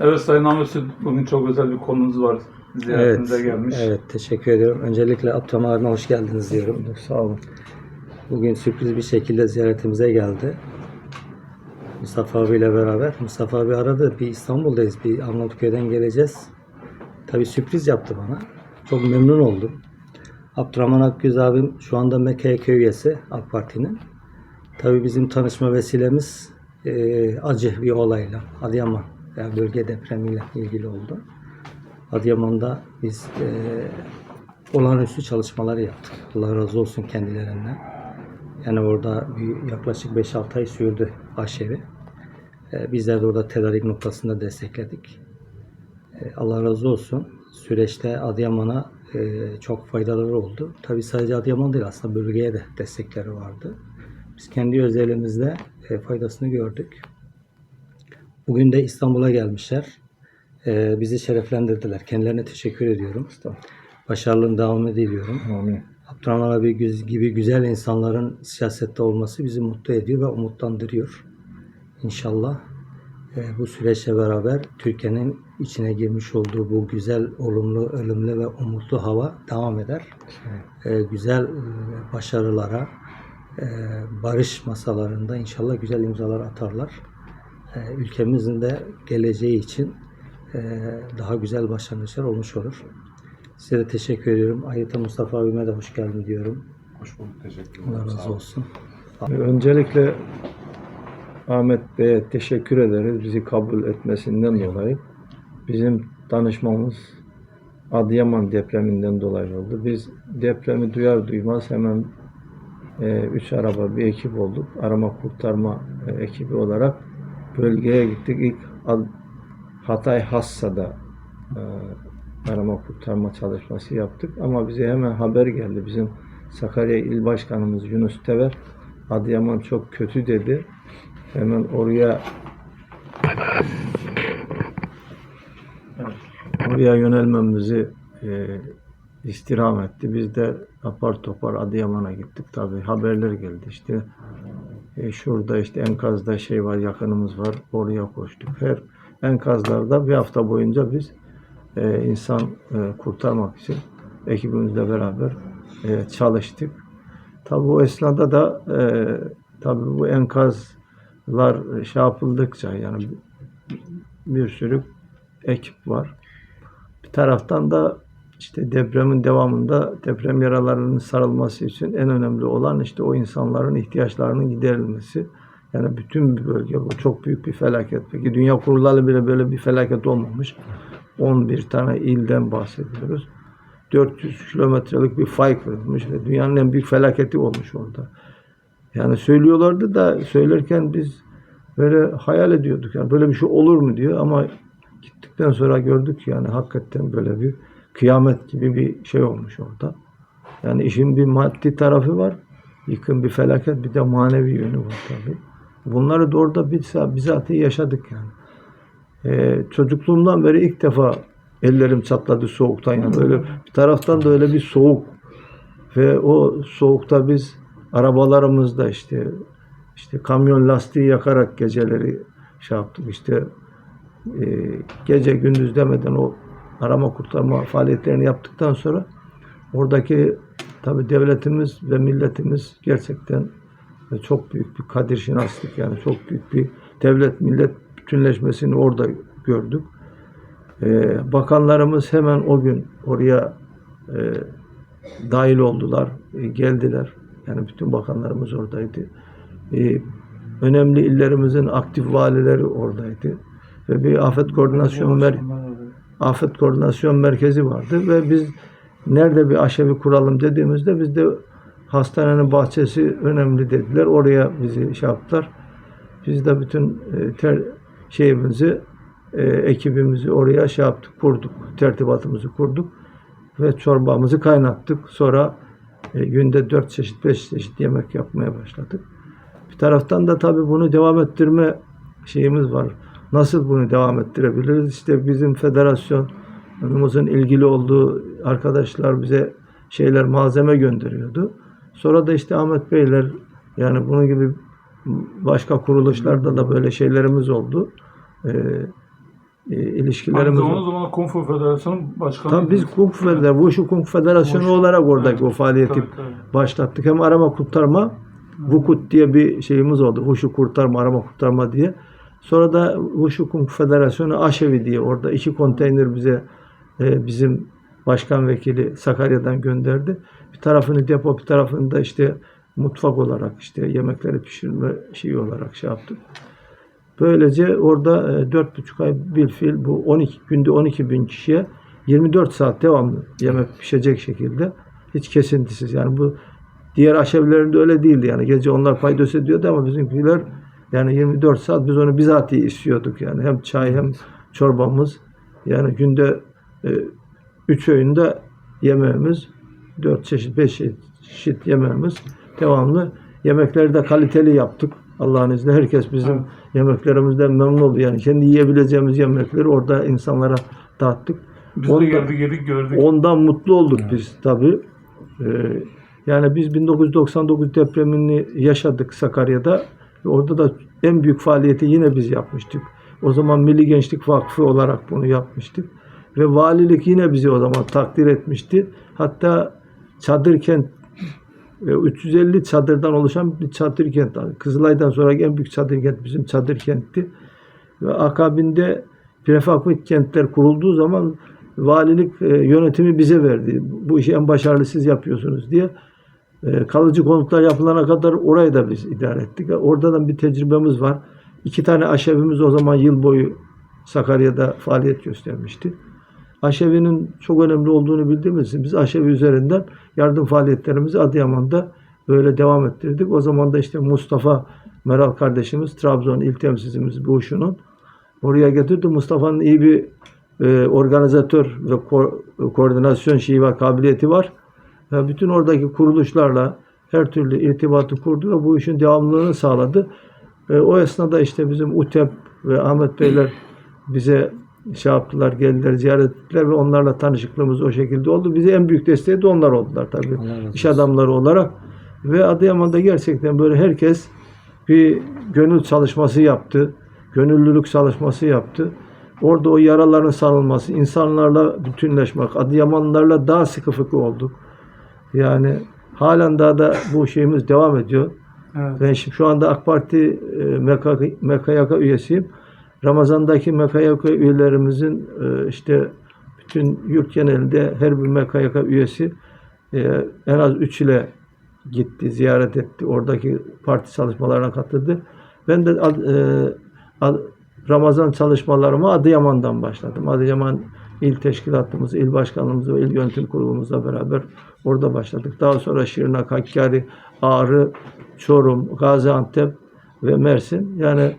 Evet Sayın Süt, bugün çok özel bir konumuz var. Ziyaretimize gelmiş. Evet, teşekkür ediyorum. Öncelikle abime hoş geldiniz diyorum. Sağ olun. Bugün sürpriz bir şekilde ziyaretimize geldi. Mustafa abiyle beraber. Mustafa abi aradı. Bir İstanbul'dayız. Bir Arnavutköy'den geleceğiz. Tabii sürpriz yaptı bana. Çok memnun oldum. Abdurrahman Akgüz abim şu anda MKK üyesi AK Parti'nin. Tabii bizim tanışma vesilemiz e, acı bir olayla Adıyaman yani bölge depremiyle ilgili oldu. Adıyaman'da biz e, olağanüstü çalışmalar yaptık. Allah razı olsun kendilerinden. Yani orada bir, yaklaşık 5-6 ay sürdü aşevi. E, bizler de orada tedarik noktasında destekledik. E, Allah razı olsun. Süreçte Adıyaman'a e, çok faydaları oldu. Tabii sadece Adıyaman değil aslında bölgeye de destekleri vardı. Biz kendi özelimizde e, faydasını gördük. Bugün de İstanbul'a gelmişler. E, bizi şereflendirdiler. Kendilerine teşekkür ediyorum. Başarıların devamını diliyorum. Amin. Abdurrahman abi gibi güzel insanların siyasette olması bizi mutlu ediyor ve umutlandırıyor. İnşallah e, bu süreçle beraber Türkiye'nin içine girmiş olduğu bu güzel, olumlu, ılımlı ve umutlu hava devam eder. E, güzel e, başarılara, e, barış masalarında inşallah güzel imzalar atarlar. E, ülkemizin de geleceği için e, daha güzel başlangıçlar olmuş olur. Size de teşekkür ediyorum. Ayrıca Mustafa abime de hoş geldin diyorum. Hoş bulduk. Teşekkür Allah razı olsun. Öncelikle Ahmet Bey'e teşekkür ederiz bizi kabul etmesinden dolayı. Bizim danışmamız Adıyaman depreminden dolayı oldu. Biz depremi duyar duymaz hemen e, üç araba bir ekip olduk. Arama kurtarma e, ekibi olarak bölgeye gittik. İlk Hatay Hassa'da e, arama kurtarma çalışması yaptık. Ama bize hemen haber geldi. Bizim Sakarya İl Başkanımız Yunus Tever Adıyaman çok kötü dedi. Hemen oraya oraya yönelmemizi e, istirham etti. Biz de apar topar Adıyaman'a gittik. Tabii haberler geldi işte. E, şurada işte enkazda şey var, yakınımız var. Oraya koştuk. Her enkazlarda bir hafta boyunca biz e, insan e, kurtarmak için ekibimizle beraber e, çalıştık. Tabii bu esnada da e, tabii bu enkazlar şey yapıldıkça yani bir sürü ekip var. Bir taraftan da işte depremin devamında deprem yaralarının sarılması için en önemli olan işte o insanların ihtiyaçlarının giderilmesi. Yani bütün bir bölge bu çok büyük bir felaket. Peki dünya kurulları bile böyle bir felaket olmamış. 11 tane ilden bahsediyoruz. 400 kilometrelik bir fay kırılmış ve dünyanın en büyük felaketi olmuş orada. Yani söylüyorlardı da söylerken biz böyle hayal ediyorduk. Yani böyle bir şey olur mu diyor ama gittikten sonra gördük yani hakikaten böyle bir kıyamet gibi bir şey olmuş orada. Yani işin bir maddi tarafı var. Yıkım bir felaket bir de manevi yönü var tabii. Bunları da orada bizzat, bizatihi yaşadık yani. Ee, çocukluğumdan beri ilk defa ellerim çatladı soğuktan yani öyle bir taraftan da öyle bir soğuk ve o soğukta biz arabalarımızda işte işte kamyon lastiği yakarak geceleri şey yaptık işte e, gece gündüz demeden o arama kurtarma faaliyetlerini yaptıktan sonra oradaki tabi devletimiz ve milletimiz gerçekten çok büyük bir kadir şinaslık yani çok büyük bir devlet millet bütünleşmesini orada gördük. Ee, bakanlarımız hemen o gün oraya e, dahil oldular, e, geldiler. Yani bütün bakanlarımız oradaydı. E, önemli illerimizin aktif valileri oradaydı. Ve bir afet koordinasyon mer afet koordinasyon merkezi vardı ve biz nerede bir aşevi kuralım dediğimizde biz de hastanenin bahçesi önemli dediler. Oraya bizi şey yaptılar. Biz de bütün e, ter, şeyimizi e, ekibimizi oraya şey yaptık, kurduk. Tertibatımızı kurduk ve çorbamızı kaynattık. Sonra e, günde dört çeşit, beş çeşit yemek yapmaya başladık. Bir taraftan da tabii bunu devam ettirme şeyimiz var. Nasıl bunu devam ettirebiliriz? İşte bizim federasyonumuzun ilgili olduğu arkadaşlar bize şeyler, malzeme gönderiyordu. Sonra da işte Ahmet Beyler yani bunun gibi başka kuruluşlarda da böyle şeylerimiz oldu. Ee, e, Aynı ilişkilerimiz var. zamanda Kung Fu Federasyonu Başkanı. Tabii biz Kung Fu Federasyonu, Wushu Kung Fu Federasyonu Wushu. olarak oradaki Evet. o faaliyeti Tabii, tabii. başlattık. Hem arama kurtarma, Vukut diye bir şeyimiz oldu. Wushu kurtarma, arama kurtarma diye. Sonra da Wushu Kung Federasyonu Aşevi diye orada iki konteyner bize e, bizim başkan vekili Sakarya'dan gönderdi. Bir tarafını depo, bir tarafını da işte mutfak olarak işte yemekleri pişirme şeyi olarak şey yaptık. Böylece orada e, dört buçuk ay bir fiil bu 12 günde 12 bin kişiye 24 saat devamlı yemek pişecek şekilde hiç kesintisiz yani bu diğer aşevlerinde öyle değildi yani gece onlar paydos ediyordu ama bizimkiler yani 24 saat biz onu bizatihi istiyorduk yani hem çay hem çorbamız yani günde 3 öğünde yemeğimiz 4 çeşit 5 çeşit yemeğimiz devamlı yemekleri de kaliteli yaptık Allah'ın izniyle herkes bizim Evet. yemeklerimizden memnun oldu yani kendi yiyebileceğimiz yemekleri orada insanlara dağıttık. Biz de Onda- geldik yedik gördük. Ondan mutlu olduk biz tabii. Ee, yani biz 1999 depremini yaşadık Sakarya'da. Orada da en büyük faaliyeti yine biz yapmıştık. O zaman Milli Gençlik Vakfı olarak bunu yapmıştık. Ve valilik yine bizi o zaman takdir etmişti. Hatta çadır kent e, 350 çadırdan oluşan bir çadır kent. Kızılay'dan sonra en büyük çadır kent bizim çadır kentti. Ve akabinde prefabrik kentler kurulduğu zaman valilik e, yönetimi bize verdi. Bu işi en başarılı siz yapıyorsunuz diye. E, kalıcı konutlar yapılana kadar orayı da biz idare ettik. Orada da bir tecrübemiz var. İki tane aşevimiz o zaman yıl boyu Sakarya'da faaliyet göstermişti. Aşevi'nin çok önemli olduğunu bildiğimiz için biz Aşevi üzerinden yardım faaliyetlerimizi Adıyaman'da böyle devam ettirdik. O zaman da işte Mustafa Meral kardeşimiz Trabzon il temsilcimiz bu işinin oraya getirdi. Mustafa'nın iyi bir e, organizatör ve ko- koordinasyon şeyi var, kabiliyeti var. Ve bütün oradaki kuruluşlarla her türlü irtibatı kurdu ve bu işin devamlılığını sağladı. E, o esnada işte bizim UTEP ve Ahmet Beyler bize şey yaptılar, geldiler, ziyaret ettiler ve onlarla tanışıklığımız o şekilde oldu. Bize en büyük desteği de onlar oldular tabii. İş adamları olarak. Ve Adıyaman'da gerçekten böyle herkes bir gönül çalışması yaptı. Gönüllülük çalışması yaptı. Orada o yaraların sarılması, insanlarla bütünleşmek, Adıyamanlılarla daha sıkı fıkı olduk. Yani halen daha da bu şeyimiz devam ediyor. Evet. Ben şimdi şu anda AK Parti e, MK- MKYK üyesiyim. Ramazan'daki MKYK üyelerimizin e, işte bütün yurt genelinde her bir MKYK üyesi e, en az 3 ile gitti, ziyaret etti. Oradaki parti çalışmalarına katıldı. Ben de Ramazan çalışmalarıma Adıyaman'dan başladım. Adıyaman il teşkilatımız, il başkanlığımız ve il yönetim kurulumuzla beraber orada başladık. Daha sonra Şırnak, Hakkari, Ağrı, Çorum, Gaziantep ve Mersin. Yani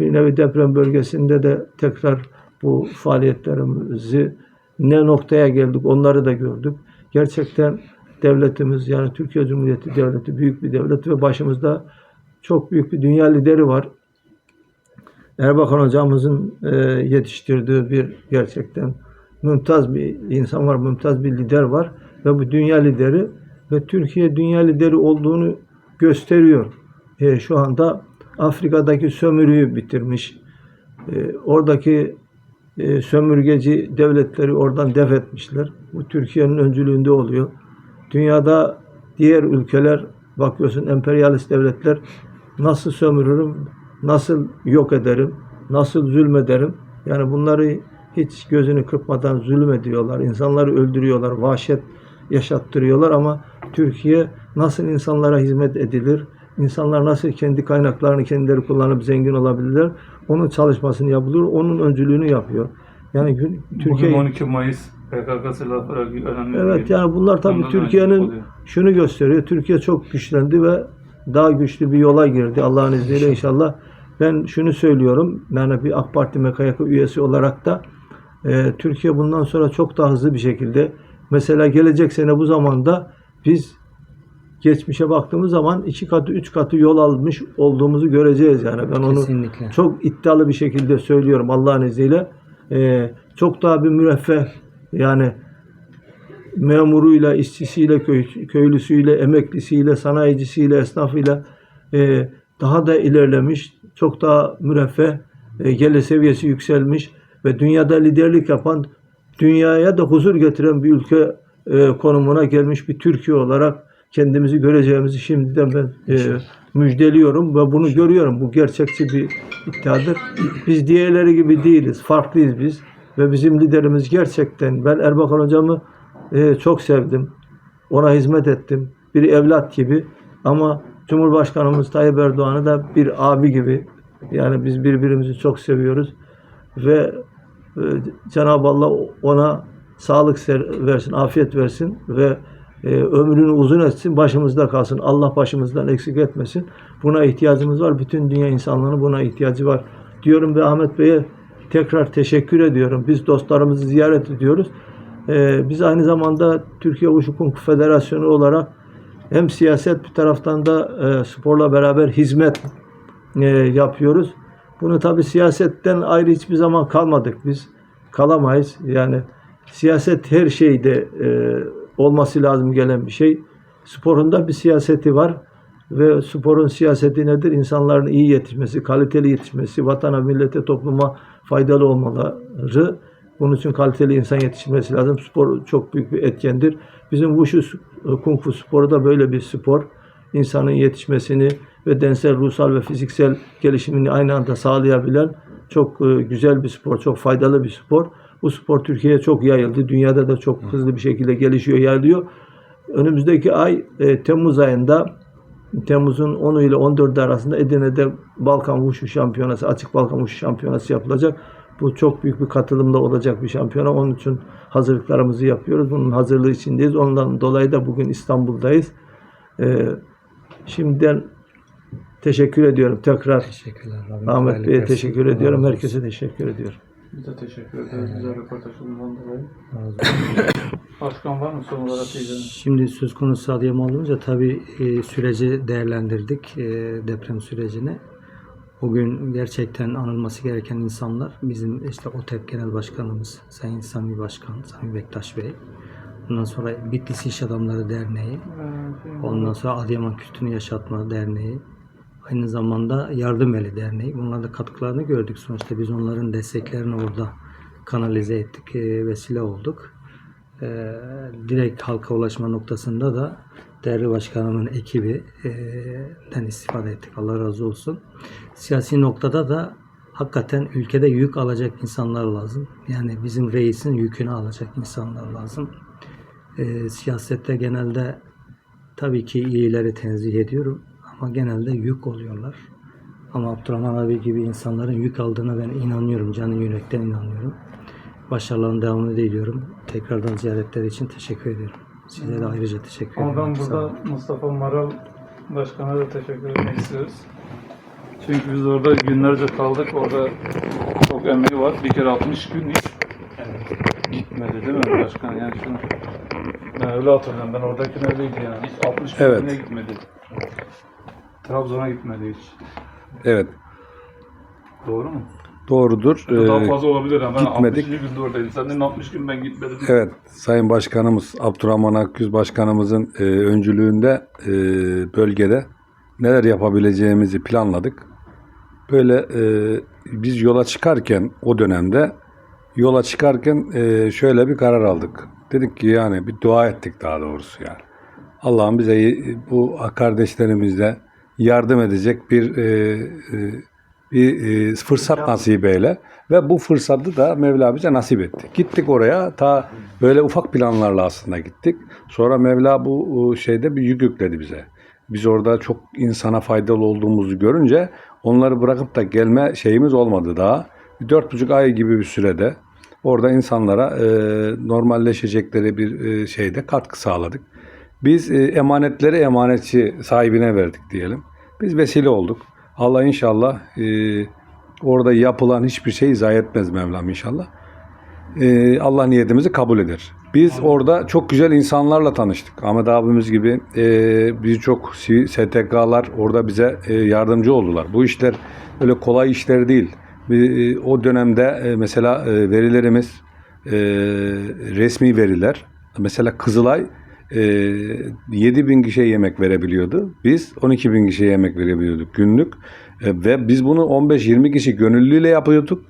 bir nevi deprem bölgesinde de tekrar bu faaliyetlerimizi ne noktaya geldik onları da gördük. Gerçekten devletimiz yani Türkiye Cumhuriyeti Devleti büyük bir devlet ve başımızda çok büyük bir dünya lideri var. Erbakan hocamızın e, yetiştirdiği bir gerçekten mümtaz bir insan var, mümtaz bir lider var ve bu dünya lideri ve Türkiye dünya lideri olduğunu gösteriyor. E, şu anda Afrika'daki sömürüyü bitirmiş. E, oradaki e, sömürgeci devletleri oradan def etmişler. Bu Türkiye'nin öncülüğünde oluyor. Dünyada diğer ülkeler bakıyorsun emperyalist devletler nasıl sömürürüm, nasıl yok ederim, nasıl zulmederim. Yani bunları hiç gözünü kırpmadan zulmediyorlar. insanları öldürüyorlar, vahşet yaşattırıyorlar ama Türkiye nasıl insanlara hizmet edilir, insanlar nasıl kendi kaynaklarını kendileri kullanıp zengin olabilirler, onun çalışmasını yapılıyor, onun öncülüğünü yapıyor. Yani Türkiye Bugün 12 Mayıs PKK silahları önemli. Evet yani bunlar tabii Türkiye'nin şunu gösteriyor. Türkiye çok güçlendi ve daha güçlü bir yola girdi Allah'ın izniyle inşallah. Ben şunu söylüyorum. Yani bir AK Parti MKYK üyesi olarak da e, Türkiye bundan sonra çok daha hızlı bir şekilde mesela gelecek sene bu zamanda biz geçmişe baktığımız zaman iki katı üç katı yol almış olduğumuzu göreceğiz yani. Ben onu Kesinlikle. çok iddialı bir şekilde söylüyorum Allah'ın izniyle. Ee, çok daha bir müreffeh yani memuruyla, işçisiyle, köy, köylüsüyle, emeklisiyle, sanayicisiyle, esnafıyla e, daha da ilerlemiş, çok daha müreffeh, e, gelir seviyesi yükselmiş ve dünyada liderlik yapan, dünyaya da huzur getiren bir ülke e, konumuna gelmiş bir Türkiye olarak kendimizi göreceğimizi şimdiden ben e, müjdeliyorum ve bunu görüyorum. Bu gerçekçi bir iddiadır. Biz diğerleri gibi değiliz. Farklıyız biz. Ve bizim liderimiz gerçekten ben Erbakan hocamı e, çok sevdim. Ona hizmet ettim. Bir evlat gibi. Ama Cumhurbaşkanımız Tayyip Erdoğan'ı da bir abi gibi. Yani biz birbirimizi çok seviyoruz. Ve e, Cenab-ı Allah ona sağlık versin, afiyet versin ve e, ömrünü uzun etsin, başımızda kalsın. Allah başımızdan eksik etmesin. Buna ihtiyacımız var. Bütün dünya insanlığının buna ihtiyacı var. Diyorum ve Ahmet Bey'e tekrar teşekkür ediyorum. Biz dostlarımızı ziyaret ediyoruz. E, biz aynı zamanda Türkiye Kung Fu Federasyonu olarak hem siyaset bir taraftan da e, sporla beraber hizmet e, yapıyoruz. Bunu tabi siyasetten ayrı hiçbir zaman kalmadık biz. Kalamayız. Yani siyaset her şeyde e, olması lazım gelen bir şey. Sporun da bir siyaseti var. Ve sporun siyaseti nedir? İnsanların iyi yetişmesi, kaliteli yetişmesi, vatana, millete, topluma faydalı olmaları. Bunun için kaliteli insan yetişmesi lazım. Spor çok büyük bir etkendir. Bizim Wushu Kung Fu sporu da böyle bir spor. İnsanın yetişmesini ve densel, ruhsal ve fiziksel gelişimini aynı anda sağlayabilen çok e, güzel bir spor, çok faydalı bir spor. Bu spor Türkiye'ye çok yayıldı. Dünyada da çok hızlı bir şekilde gelişiyor, yayılıyor. Önümüzdeki ay e, Temmuz ayında Temmuz'un 10'u ile 14'ü arasında Edirne'de Balkan Wushu Şampiyonası, Açık Balkan Wushu Şampiyonası yapılacak. Bu çok büyük bir katılımda olacak bir şampiyona. Onun için hazırlıklarımızı yapıyoruz. Bunun hazırlığı içindeyiz. Ondan dolayı da bugün İstanbul'dayız. Ee, şimdiden teşekkür ediyorum. Tekrar Teşekkürler. Rabbim Ahmet Bey'e teşekkür Allah ediyorum. Herkese teşekkür ediyorum. Biz de teşekkür ederiz güzel röportajından dolayı. Başkan var mı son olarak diyeceğiniz? Şimdi söz konusu Adıyaman olunca tabii e, süreci değerlendirdik, e, deprem sürecini. O gün gerçekten anılması gereken insanlar bizim işte OTEP Genel Başkanımız Sayın Sami Başkan, Sami Bektaş Bey. Ondan sonra Bitlis İş Adamları Derneği, ondan sonra Adıyaman Kültürünü Yaşatma Derneği, aynı zamanda Yardım Eli Derneği. Bunların da katkılarını gördük. Sonuçta biz onların desteklerini orada kanalize ettik, e, vesile olduk. E, direkt halka ulaşma noktasında da değerli başkanımın ekibi e, istifade ettik. Allah razı olsun. Siyasi noktada da hakikaten ülkede yük alacak insanlar lazım. Yani bizim reisin yükünü alacak insanlar lazım. Siyasette genelde tabii ki iyileri tenzih ediyorum ama genelde yük oluyorlar. Ama Abdurrahman abi gibi insanların yük aldığına ben inanıyorum. Canı yürekten inanıyorum. Başarılarının devamını diliyorum. Tekrardan ziyaretler için teşekkür ediyorum. Size de ayrıca teşekkür Ama ediyorum. ben Sağ burada. Mustafa Maral Başkan'a da teşekkür etmek istiyoruz. Çünkü biz orada günlerce kaldık. Orada çok emeği var. Bir kere 60 gün hiç gitmedi değil mi başkan? Yani şunu ben öyle hatırlıyorum. Ben oradayken öyleydi yani. Hiç 60 Evet. güne gitmedi. Trabzon'a gitmedi hiç. Evet, Doğru mu? doğrudur. Daha Ee, fazla olabilir ama gitmedik. 60. günde oradaydım. Sen dedin 60 gün ben gitmedim. evet, Sayın Başkanımız Abdurrahman Akgüz Başkanımızın e, öncülüğünde e, bölgede neler yapabileceğimizi planladık. Böyle e, biz yola çıkarken o dönemde yola çıkarken e, şöyle bir karar aldık. Dedik ki yani bir dua ettik daha doğrusu yani. Allah'ım bize e, bu kardeşlerimizle yardım edecek bir e, e, bir e, fırsat nasip eyle ve bu fırsatı da Mevla bize nasip etti. Gittik oraya ta böyle ufak planlarla aslında gittik. Sonra Mevla bu e, şeyde bir yük yükledi bize. Biz orada çok insana faydalı olduğumuzu görünce onları bırakıp da gelme şeyimiz olmadı daha. Dört buçuk ay gibi bir sürede orada insanlara e, normalleşecekleri bir e, şeyde katkı sağladık. Biz e, emanetleri emanetçi sahibine verdik diyelim. Biz vesile olduk. Allah inşallah e, orada yapılan hiçbir şey zayi etmez Mevlam inşallah. E, Allah niyetimizi kabul eder. Biz orada çok güzel insanlarla tanıştık. Ahmet abimiz gibi e, birçok STK'lar orada bize e, yardımcı oldular. Bu işler öyle kolay işler değil. Bir, e, o dönemde e, mesela e, verilerimiz e, resmi veriler. Mesela Kızılay e, 7 bin kişiye yemek verebiliyordu. Biz 12 bin kişiye yemek verebiliyorduk günlük. E, ve biz bunu 15-20 kişi gönüllüyle yapıyorduk.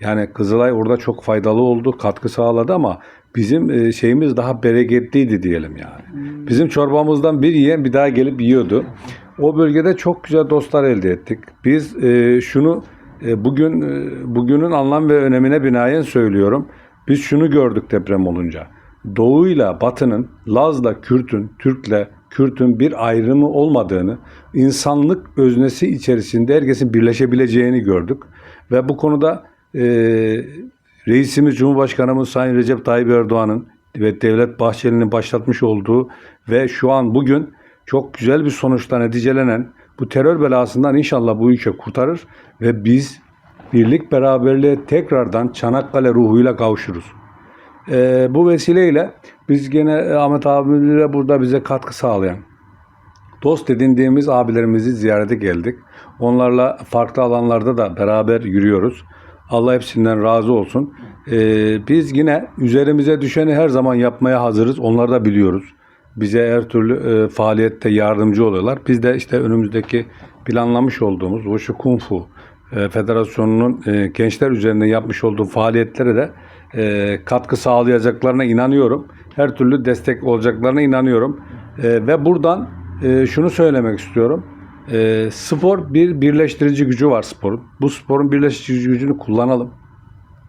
Yani Kızılay orada çok faydalı oldu, katkı sağladı ama bizim e, şeyimiz daha bereketliydi diyelim yani. Bizim çorbamızdan bir yiyen bir daha gelip yiyordu. O bölgede çok güzel dostlar elde ettik. Biz e, şunu e, bugün e, bugünün anlam ve önemine binaen söylüyorum. Biz şunu gördük deprem olunca. Doğuyla Batı'nın, Laz'la Kürt'ün, Türk'le Kürt'ün bir ayrımı olmadığını, insanlık öznesi içerisinde herkesin birleşebileceğini gördük. Ve bu konuda e, reisimiz Cumhurbaşkanımız Sayın Recep Tayyip Erdoğan'ın ve Devlet Bahçeli'nin başlatmış olduğu ve şu an bugün çok güzel bir sonuçla neticelenen bu terör belasından inşallah bu ülke kurtarır ve biz birlik beraberliğe tekrardan Çanakkale ruhuyla kavuşuruz. Ee, bu vesileyle biz gene e, Ahmet abimizle burada bize katkı sağlayan dost edindiğimiz abilerimizi ziyarete geldik. Onlarla farklı alanlarda da beraber yürüyoruz. Allah hepsinden razı olsun. Ee, biz yine üzerimize düşeni her zaman yapmaya hazırız. Onları da biliyoruz. Bize her türlü e, faaliyette yardımcı oluyorlar. Biz de işte önümüzdeki planlamış olduğumuz Wushu Kung Fu e, Federasyonu'nun e, gençler üzerinde yapmış olduğu faaliyetlere de e, katkı sağlayacaklarına inanıyorum. Her türlü destek olacaklarına inanıyorum. E, ve buradan e, şunu söylemek istiyorum. E, spor bir birleştirici gücü var sporun. Bu sporun birleştirici gücünü kullanalım.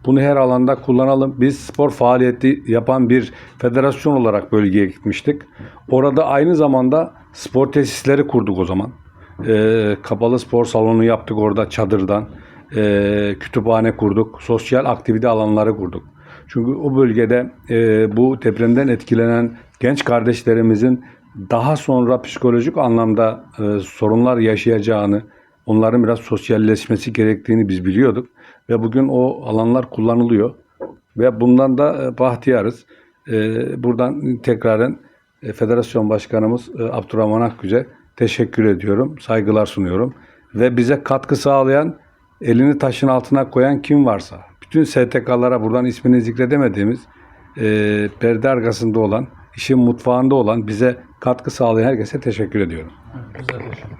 Bunu her alanda kullanalım. Biz spor faaliyeti yapan bir federasyon olarak bölgeye gitmiştik. Orada aynı zamanda spor tesisleri kurduk o zaman. Ee, kapalı spor salonu yaptık orada çadırdan. Ee, kütüphane kurduk. Sosyal aktivite alanları kurduk. Çünkü o bölgede e, bu depremden etkilenen genç kardeşlerimizin daha sonra psikolojik anlamda e, sorunlar yaşayacağını, onların biraz sosyalleşmesi gerektiğini biz biliyorduk. Ve bugün o alanlar kullanılıyor. Ve bundan da e, bahtiyarız. E, buradan tekraren e, Federasyon Başkanımız e, Abdurrahman Akgüz'e teşekkür ediyorum. Saygılar sunuyorum. Ve bize katkı sağlayan, elini taşın altına koyan kim varsa, bütün STK'lara buradan ismini zikredemediğimiz, e, perde arkasında olan, işin mutfağında olan, bize katkı sağlayan herkese teşekkür ediyorum. Güzel teşekkür